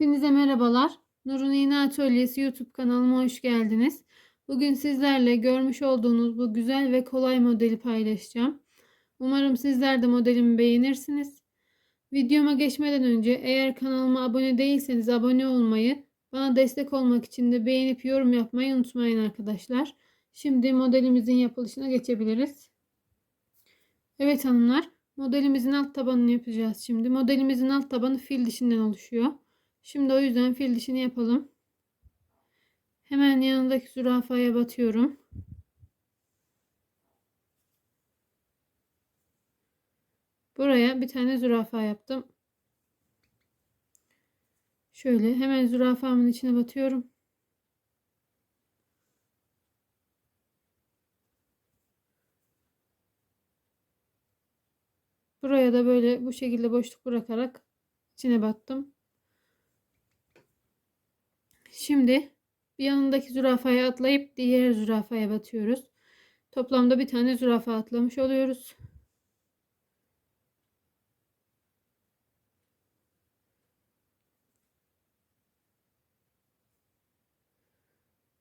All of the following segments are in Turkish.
Hepinize merhabalar. Nur'un İğne Atölyesi YouTube kanalıma hoş geldiniz. Bugün sizlerle görmüş olduğunuz bu güzel ve kolay modeli paylaşacağım. Umarım sizler de modelimi beğenirsiniz. Videoma geçmeden önce eğer kanalıma abone değilseniz abone olmayı, bana destek olmak için de beğenip yorum yapmayı unutmayın arkadaşlar. Şimdi modelimizin yapılışına geçebiliriz. Evet hanımlar, modelimizin alt tabanını yapacağız şimdi. Modelimizin alt tabanı fil dişinden oluşuyor. Şimdi o yüzden fil dişini yapalım. Hemen yanındaki zürafaya batıyorum. Buraya bir tane zürafa yaptım. Şöyle hemen zürafamın içine batıyorum. Buraya da böyle bu şekilde boşluk bırakarak içine battım. Şimdi bir yanındaki zürafaya atlayıp diğer zürafaya batıyoruz. Toplamda bir tane zürafa atlamış oluyoruz.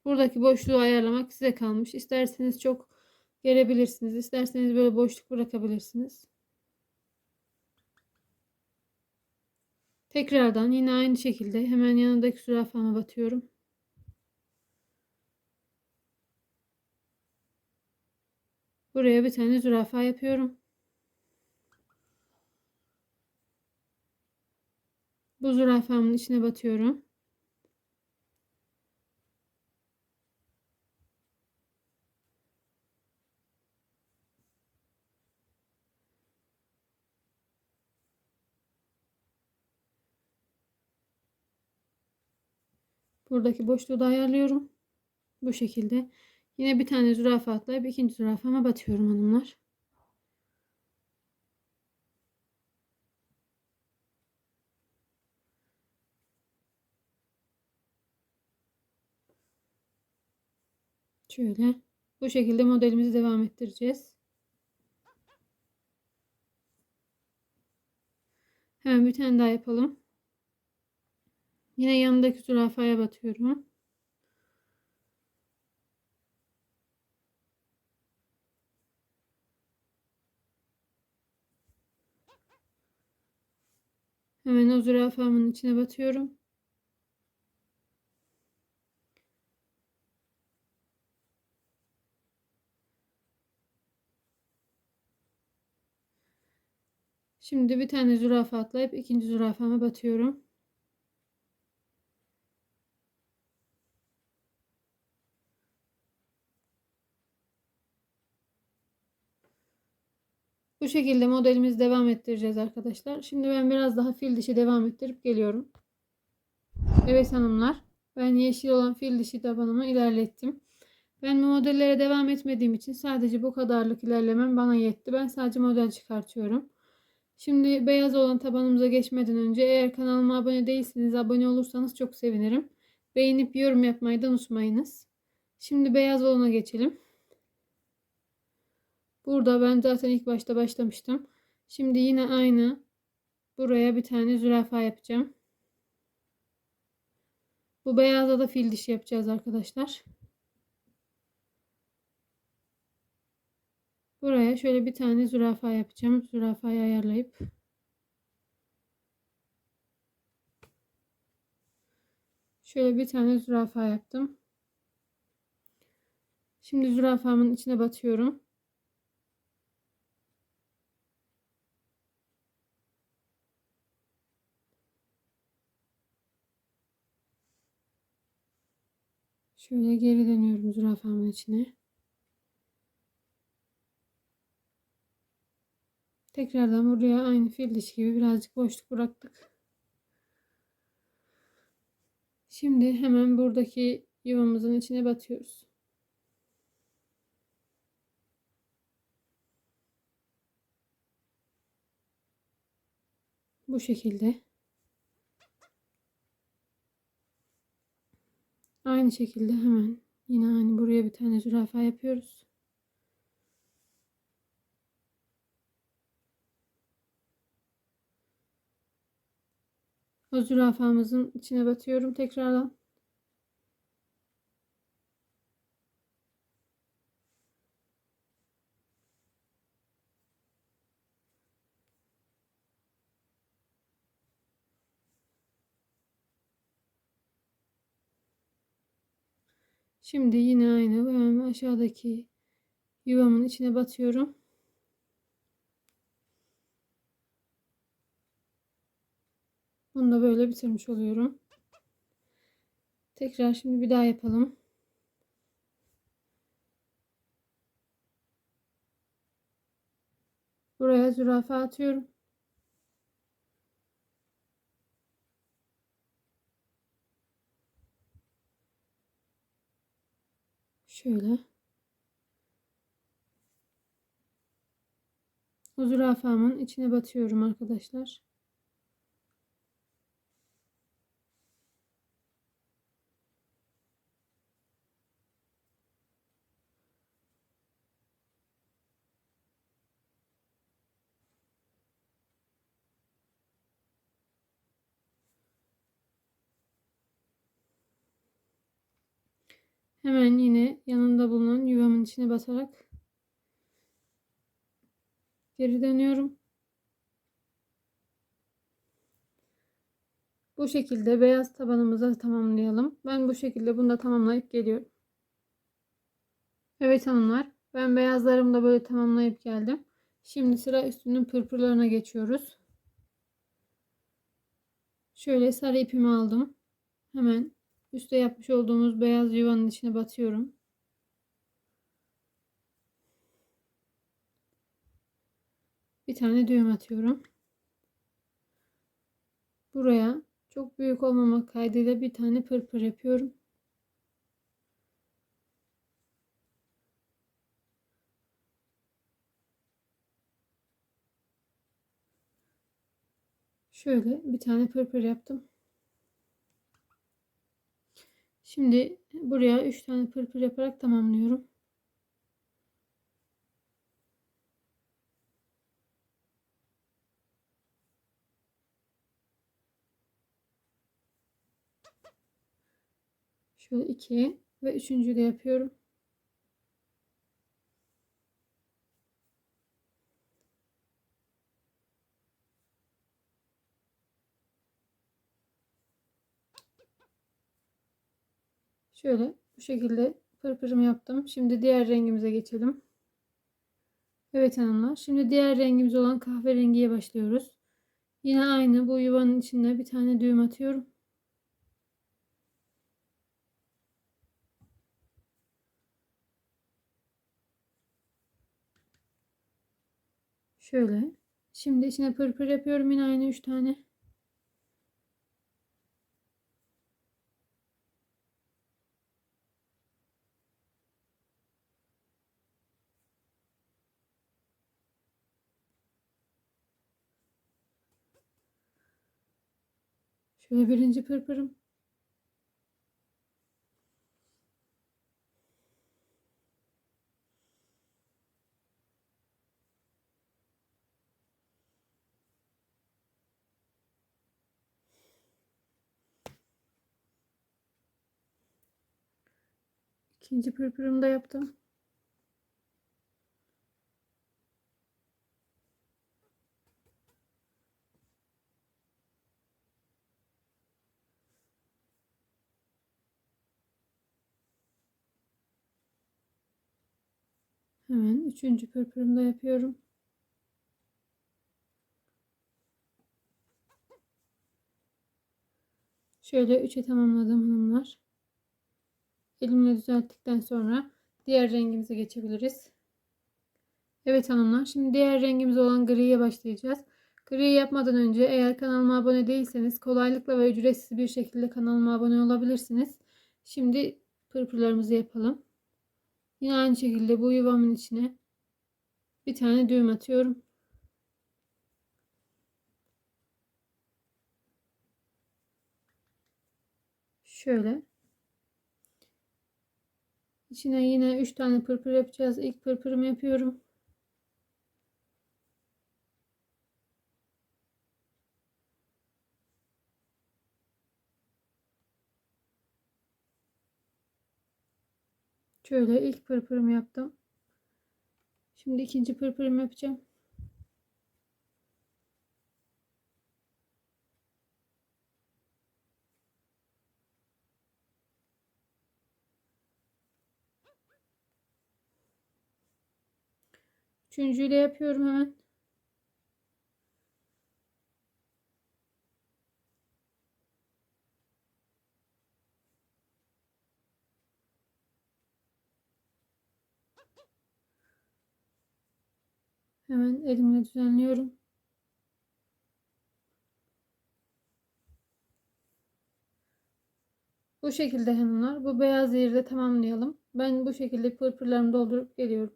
Buradaki boşluğu ayarlamak size kalmış. İsterseniz çok gelebilirsiniz. İsterseniz böyle boşluk bırakabilirsiniz. Tekrardan yine aynı şekilde hemen yanındaki zürafama batıyorum. Buraya bir tane zürafa yapıyorum. Bu zürafamın içine batıyorum. Buradaki boşluğu da ayarlıyorum. Bu şekilde. Yine bir tane zürafa atlayıp ikinci zürafama batıyorum hanımlar. Şöyle. Bu şekilde modelimizi devam ettireceğiz. Hemen bir tane daha yapalım. Yine yanındaki zürafaya batıyorum. Hemen o zürafamın içine batıyorum. Şimdi bir tane zürafa atlayıp ikinci zürafama batıyorum. Şekilde modelimizi devam ettireceğiz arkadaşlar. Şimdi ben biraz daha fil dişi devam ettirip geliyorum. Evet hanımlar. Ben yeşil olan fil dişi tabanımı ilerlettim. Ben bu modellere devam etmediğim için sadece bu kadarlık ilerlemem bana yetti. Ben sadece model çıkartıyorum. Şimdi beyaz olan tabanımıza geçmeden önce eğer kanalıma abone değilseniz abone olursanız çok sevinirim. Beğenip yorum yapmayı da unutmayınız. Şimdi beyaz olana geçelim. Burada ben zaten ilk başta başlamıştım. Şimdi yine aynı buraya bir tane zürafa yapacağım. Bu beyazda da fil dişi yapacağız arkadaşlar. Buraya şöyle bir tane zürafa yapacağım. Zürafayı ayarlayıp şöyle bir tane zürafa yaptım. Şimdi zürafamın içine batıyorum. Şöyle geri dönüyorum zürafamın içine. Tekrardan buraya aynı fil dişi gibi birazcık boşluk bıraktık. Şimdi hemen buradaki yuvamızın içine batıyoruz. Bu şekilde. Aynı şekilde hemen yine aynı buraya bir tane zürafa yapıyoruz. O zürafamızın içine batıyorum tekrardan. Şimdi yine aynı aşağıdaki yuvamın içine batıyorum. Bunu da böyle bitirmiş oluyorum. Tekrar şimdi bir daha yapalım. Buraya zürafa atıyorum. Şöyle. O zürafamın içine batıyorum arkadaşlar. Hemen yine yanında bulunan yuvamın içine basarak geri dönüyorum. Bu şekilde beyaz tabanımızı tamamlayalım. Ben bu şekilde bunu da tamamlayıp geliyorum. Evet hanımlar. Ben beyazlarımı da böyle tamamlayıp geldim. Şimdi sıra üstünün pırpırlarına geçiyoruz. Şöyle sarı ipimi aldım. Hemen Üste yapmış olduğumuz beyaz yuvanın içine batıyorum. Bir tane düğüm atıyorum. Buraya çok büyük olmamak kaydıyla bir tane pırpır yapıyorum. Şöyle bir tane pırpır yaptım. Şimdi buraya 3 tane pırpır yaparak tamamlıyorum. Şöyle 2 ve 3. de yapıyorum. Şöyle bu şekilde pırpırımı yaptım. Şimdi diğer rengimize geçelim. Evet hanımlar. Şimdi diğer rengimiz olan kahverengiye başlıyoruz. Yine aynı bu yuvanın içinde bir tane düğüm atıyorum. Şöyle. Şimdi içine pırpır yapıyorum yine aynı 3 tane. Şöyle birinci pırpırım. İkinci pırpırımı da yaptım. Hemen üçüncü pırpırımı da yapıyorum. Şöyle üçe tamamladım hanımlar. Elimle düzelttikten sonra diğer rengimize geçebiliriz. Evet hanımlar şimdi diğer rengimiz olan griye başlayacağız. Griyi yapmadan önce eğer kanalıma abone değilseniz kolaylıkla ve ücretsiz bir şekilde kanalıma abone olabilirsiniz. Şimdi pırpırlarımızı yapalım. Yine aynı şekilde bu yuvamın içine bir tane düğüm atıyorum. Şöyle. İçine yine 3 tane pırpır yapacağız. İlk pırpırımı yapıyorum. Şöyle ilk pırpırımı yaptım. Şimdi ikinci pırpırımı yapacağım. Üçüncüyü de yapıyorum hemen. Hemen elimle düzenliyorum. Bu şekilde hanımlar. Bu beyaz yeri de tamamlayalım. Ben bu şekilde pırpırlarımı doldurup geliyorum.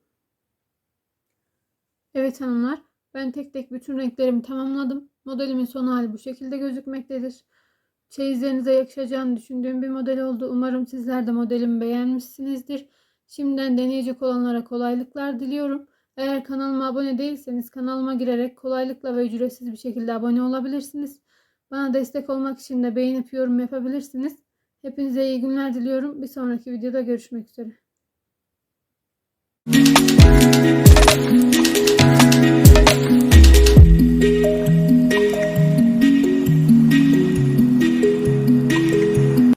Evet hanımlar. Ben tek tek bütün renklerimi tamamladım. Modelimin son hali bu şekilde gözükmektedir. Çeyizlerinize yakışacağını düşündüğüm bir model oldu. Umarım sizler de modelimi beğenmişsinizdir. Şimdiden deneyecek olanlara kolaylıklar diliyorum. Eğer kanalıma abone değilseniz kanalıma girerek kolaylıkla ve ücretsiz bir şekilde abone olabilirsiniz. Bana destek olmak için de beğenip yorum yapabilirsiniz. Hepinize iyi günler diliyorum. Bir sonraki videoda görüşmek üzere.